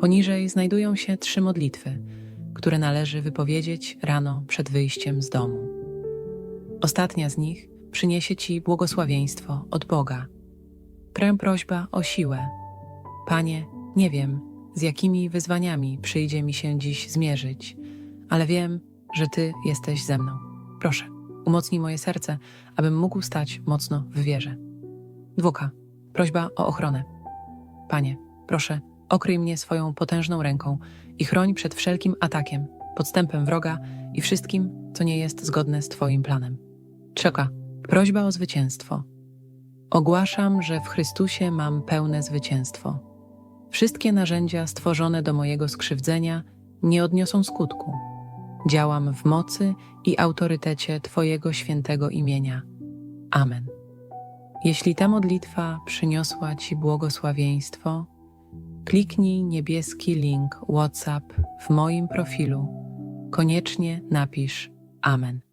Poniżej znajdują się trzy modlitwy, które należy wypowiedzieć rano przed wyjściem z domu. Ostatnia z nich przyniesie Ci błogosławieństwo od Boga. Prę prośba o siłę. Panie, nie wiem, z jakimi wyzwaniami przyjdzie mi się dziś zmierzyć, ale wiem, że Ty jesteś ze mną. Proszę, umocnij moje serce, abym mógł stać mocno w wierze. Dwuka. Prośba o ochronę. Panie, proszę, okryj mnie swoją potężną ręką i chroń przed wszelkim atakiem, podstępem wroga i wszystkim, co nie jest zgodne z Twoim planem. Trzoka. Prośba o zwycięstwo. Ogłaszam, że w Chrystusie mam pełne zwycięstwo. Wszystkie narzędzia stworzone do mojego skrzywdzenia nie odniosą skutku. Działam w mocy i autorytecie Twojego świętego imienia. Amen. Jeśli ta modlitwa przyniosła Ci błogosławieństwo, kliknij niebieski link WhatsApp w moim profilu. Koniecznie napisz Amen.